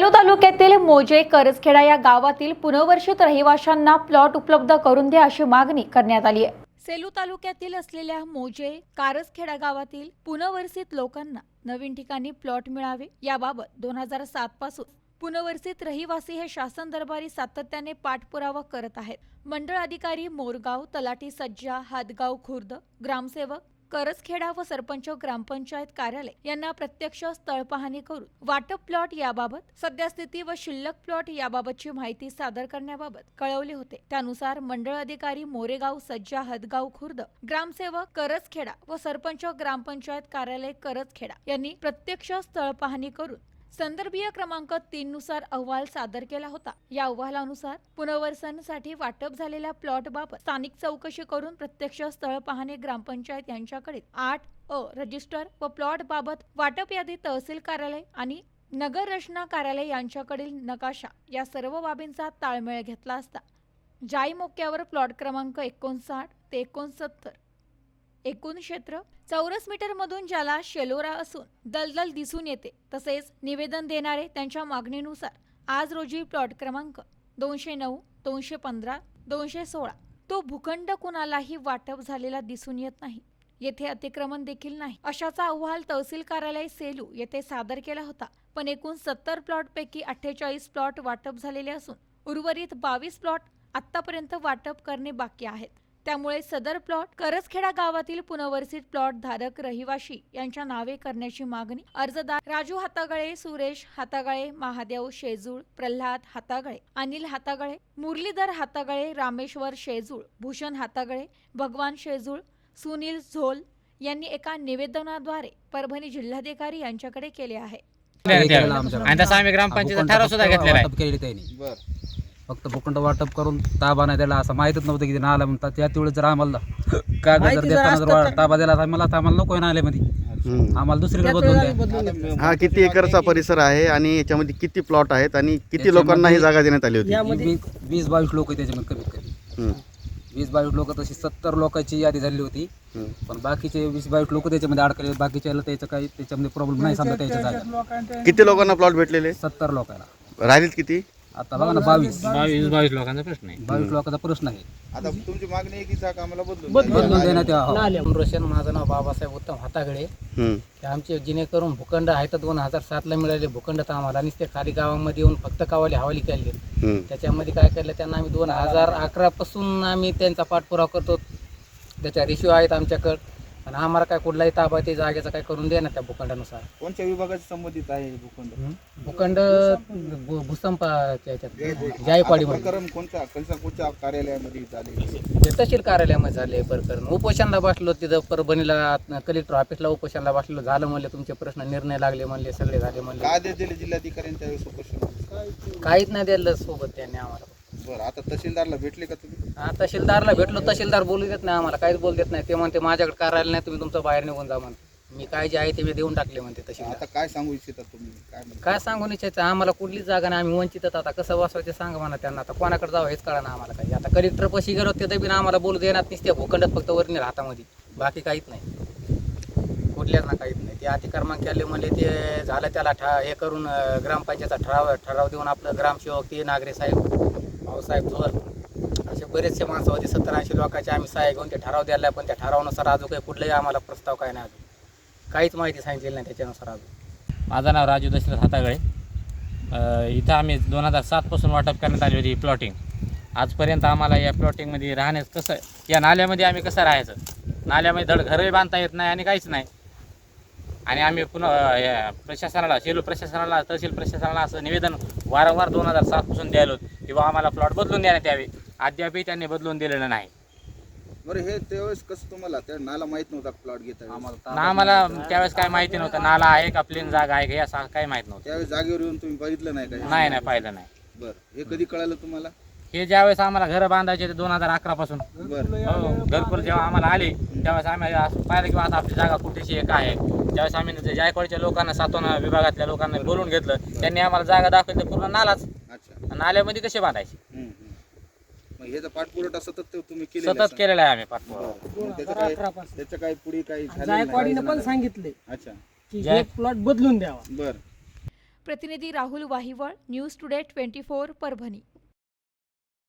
सेलू तालुक्यातील मोजे करजखेडा या गावातील पुनर्वसित रहिवाशांना प्लॉट उपलब्ध करून द्या अशी मागणी करण्यात आली आहे. सेलू तालुक्यातील असलेल्या मोजे कारसखेडा गावातील पुनर्वसित लोकांना नवीन ठिकाणी प्लॉट मिळावे याबाबत दोन हजार सात पासून पुनर्वसित रहिवासी हे शासन दरबारी सातत्याने पाठपुरावा करत आहेत. मंडळ अधिकारी मोरगाव तलाठी सज्जा हादगाव खुर्द ग्रामसेवक करसखेडा व सरपंच ग्रामपंचायत कार्यालय यांना प्रत्यक्ष स्थळ पाहणी करून वाटप प्लॉट याबाबत सद्यस्थिती व शिल्लक प्लॉट याबाबतची माहिती सादर करण्याबाबत कळवले होते. त्यानुसार मंडळ अधिकारी मोरेगाव सज्जा हदगाव खुर्द ग्रामसेवक करजखेडा व सरपंच ग्रामपंचायत कार्यालय करजखेडा यांनी प्रत्यक्ष स्थळ पाहणी करून संदर्भीय क्रमांक तीन नुसार अहवाल सादर केला होता. या अहवालानुसार पुनर्वसनासाठी वाटप झालेल्या प्लॉट बाबत स्थानिक चौकशी करून प्रत्यक्ष स्थळ पाहणे ग्रामपंचायत यांच्याकडे आठ अ रजिस्टर व प्लॉट बाबत वाटप यादी तहसील कार्यालय आणि नगर रचना कार्यालय यांच्याकडील नकाशा या सर्व बाबींचा ताळमेळ घेतला असता. जाई मोक्यावर प्लॉट क्रमांक एकोणसाठ ते एकोणसत्तर. एकूण क्षेत्र चौरस मीटरमधून ज्याला शेलोरा असून दलदल दिसून येते तसेच निवेदन देणारे त्यांच्या मागणीनुसार आज रोजी प्लॉट क्रमांक दोनशे नऊ दोनशे पंधरा दोनशे सोळा. तो भूखंड कुणालाही वाटप झालेला दिसून येत नाही येथे अतिक्रमण देखील नाही. अशाचा अहवाल तहसील कार्यालय सेलू येथे सादर केला होता पण एकूण सत्तर प्लॉटपैकी अठ्ठेचाळीस प्लॉट वाटप झालेले असून उर्वरित बावीस प्लॉट आत्तापर्यंत वाटप करणे बाकी आहेत. त्यामुळे सदर प्लॉट करसखेडा गावातील पुनर्वसित प्लॉट धारक रहिवाशी यांच्या नावे करण्याची मागणी अर्जदार राजू हातागळे सुरेश हातागळे महादेव शेजूळ प्रल्हाद हातागळे अनिल हातागळे मुरलीधर हातागळे रामेश्वर शेजूळ भूषण हातागळे भगवान शेजूळ सुनील झोल यांनी एका निवेदनाद्वारे परभणी जिल्हाधिकारी यांच्याकडे केले आहे. आणि तसं आम्ही ग्रामपंचायत ठराव सुद्धा घेतलेला आहे. फक्त भूखंड वाटप करून ताबा नाही त्याला असं माहितच नव्हतं की नाला म्हणतात त्या तेवढं जर आम्हाला कागद जर देताना जर तर- ताबा दिला तर मला आता आम्हाला नको नाले मध्ये. आम्हाला दुसरीकडे बदलून द्या. हा किती एकरचा परिसर आहे आणि याच्यामध्ये किती प्लॉट आहेत आणि किती लोकांना ही जागा देण्यात आली होती? यामध्ये वीस- वीस बावीस लोक त्याच्यामध्ये कमीत कमी. हम्म, वीस बावीस लोक तशी सत्तर लोकांची यादी झाली होती. हम्म. पण बाकीचे वीस बावीस लोक त्याच्यामध्ये अडकले बाकीच्याला त्याचं काही त्याच्यामध्ये प्रॉब्लेम नाही समजा त्याच्या जागा किती लोकांना प्लॉट भेटलेले? सत्तर लोकांना. राहिलेत किती? आता बघा ना बावीस. बावीस बावीस लोकांचा प्रश्न आहे. बावीस लोकांचा प्रश्न आहे. आता तुमची मागणी आहे की जागा आम्हाला बदलून बदलून देण्यात यावं. रोशन माझं नाव बाबासाहेब उत्तम हातागडे. हे आमचे जेणेकरून भूखंड आहे तर दोन हजार सातला मिळाले भूखंड तर आम्हाला आणि ते खाली गावामध्ये येऊन फक्त कावाली हवाली केले. त्याच्यामध्ये काय केलं त्यांना आम्ही दोन हजार अकरापासून आम्ही त्यांचा पाठपुरावा करतो. त्याच्या रेशिओ आहेत आमच्याकडं. पण आम्हाला काय कुठलाही ताबा ते जागेचा काय करून दे ना त्या भूखंडानुसार. कोणत्या विभागाशी संबंधित आहे भूखंड? भूखंड भू- भूसंपाच्या याच्यात. जायकवाडीमध्ये. प्रकरण कोणत्या कोणत्या कोणत्या कार्यालयामध्ये झाले? ते तहसील कार्यालयामध्ये झाले प्रकरण. उपोषणला बसलो तिथं परभणीला कलेक्टर ऑफिसला उपोषणला बसलो. झालं म्हणले तुमचे प्रश्न निर्णय लागले म्हणले सगळे झाले म्हणले. काय आदेश दिले जिल्हाधिकाऱ्यांनी त्यावेळेस उपोषण? काहीच नाही दिलं सोबत त्यांनी आम्हाला. बरं आता तहसीलदारला भेटले का तुम्ही? हा तहसीलदारला भेटलो तहसीलदार बोलू देत नाही आम्हाला काहीच बोलू देत नाही. ते म्हणते माझ्याकडे कार्यालय नाही तुम्ही तुमचं बाहेर निघून जा म्हणते. मी काय जे आहे ते मी देऊन टाकले म्हणते तहसीलदार. आता काय सांगू इच्छिता तुम्ही? काय म्हणता? काय सांगून इच्छायचं आम्हाला कुठलीच जागा नाही आम्ही वंचितच आता कसं बसवायचं सांगा म्हणा त्यांना. आता कोणाकडे जावं हेच कळा ना आम्हाला काही. आता कलेक्टर पशी गेलो ते बिन आम्हाला बोलू देणार नसते भूखंडात फक्त वरणी हातामध्ये. बाकी काहीच नाही. कुठल्याच ना काहीच नाही. ते अतिक्रमण केले म्हणजे ते झालं त्याला ठा हे करून अं, ग्रामपंचायतचा ठराव ठराव देऊन आपलं ग्रामसेवक ते नागरे साहेब. भाऊसाहेब धोर असे बरेचसे माणसं होते सत्तर ऐंशी लोकांचे आम्ही सहाय्य घेऊन ते ठराव द्यायला पण त्या ठरावानुसार अजून काही कुठलाही आम्हाला प्रस्ताव काय नाही अजून. काहीच माहिती सांगितलेली नाही त्याच्यानुसार अजून माझं नाव राजू दशरथ हातागळे. इथं आम्ही दोन हजार सातपासून वाटप करण्यात आली होती प्लॉटिंग आजपर्यंत आम्हाला या प्लॉटिंगमध्ये राहण्यास कसं या नाल्यामध्ये आम्ही कसं राहायचं? नाल्यामध्ये धड घरही बांधता येत नाही आणि काहीच नाही. आणि आम्ही पुन्हा या प्रशासनाला सेलू प्रशासनाला तहसील प्रशासनाला असं निवेदन वारंवार दोन हजार सातपासून द्यायला होतं. किंवा आम्हाला प्लॉट बदलून देण्यात यावे अद्यापही त्यांनी बदलून दिलेलं नाही. बरं हे त्यावेळेस कसं तुम्हाला त्या नाला माहीत नव्हता प्लॉट घेता ना आम्हाला त्यावेळेस काय माहिती नव्हतं. नाला आहे का प्लेन जागा आहे का या सा- काही माहीत नव्हतं. त्यावेळेस जागेवर येऊन तुम्ही बघितलं नाही का? नाही नाही पाहिलं नाही. बरं हे कधी कळालं तुम्हाला? हे ज्यावेळेस आम्हाला घरं बांधायचे ते दोन हजार अकरा पासून. बरं. हो, घरकुल जेव्हा आम्हाला आले त्यावेळेस आम्ही असं पाहिलं की आता आपली जागा कुठेशी काय आहे. त्यावेळेस आम्ही जायकवाडच्या लोकांना सातोना विभागातल्या लोकांना बोलून घेतलं त्यांनी आम्हाला जागा दाखवली तर पूर्ण नालाच अच्छा. नाल्यामध्ये कसे बांधायचे? हम्म, हम्म. मग ह्याचा पाठपुरवठा सतत ते तुम्ही केलेला सतत केलेलं आहे आम्ही पाठपुरावा. असेल. मग त्याचं काय त्याचं काय पुढे काही झालं जायकवाडीनं पण सांगितले अच्छा. की जाय- प्लॉट बदलून द्यावा. बर. प्रतिनिधी Rahul Vahival news today twenty four Parbhani.